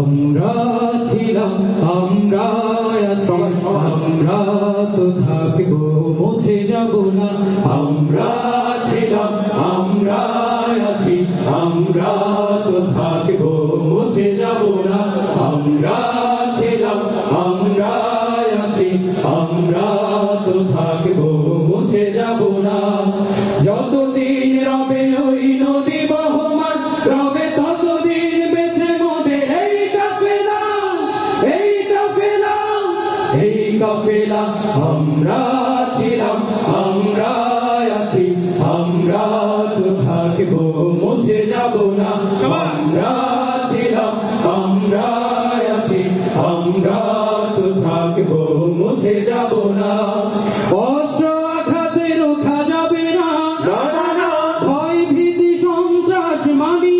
আমরা ছিলাম, আমরা আছি, আমরা তো থাকব, মুছে যাব না। আমরা ছিলাম, আমরা আছি, আমরা তো থাকব, মুছে যাব না। আমরা ছিলাম, আমরা আছি, আমরা তো থাকব, মুছে যাব না। যতদিন রবে এই কাফেলা আমরা ছিলাম আমরা আছি আমরা তো থাকব মুছে যাব না। আমরা ছিলাম আমরা আছি আমরা তো থাকব মুছে যাব না। অস্ত্র যাবে না। ভয় ভীতি সন্ত্রাস মানি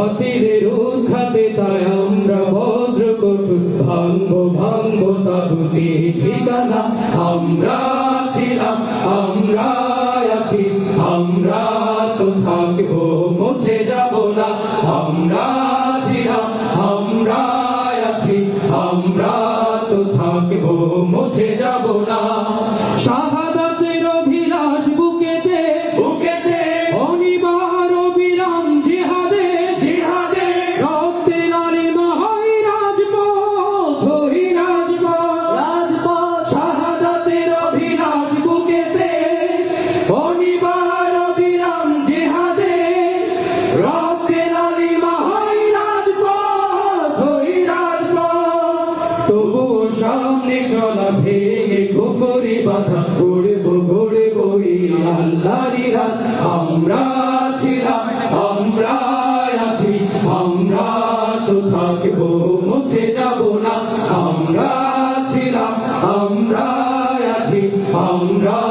নির্ভীক বাতিলের উৎখাতে তাই আমরা বজ্র কঠোর ভাঙ্গ ভাঙ্গ তাগুতি ঠিকানা। আমরা ছিলাম, আমরা আছি, আমরা তো থাকব, মুছে যাব না। আমরা ছিলাম, আমরা আছি, আমরা তো থাকব, মুছে যাব না। শাহাদাতের সামনে চলা ভেঙে কুফরি বাধা, উড়বো ঘুরবো আল্লাহরি রাস আমরা ছিলাম, আমরা আছি, আমরা তো থাকব, মুছে যাব না। আমরা ছিলাম, আমরা আছি, আমরা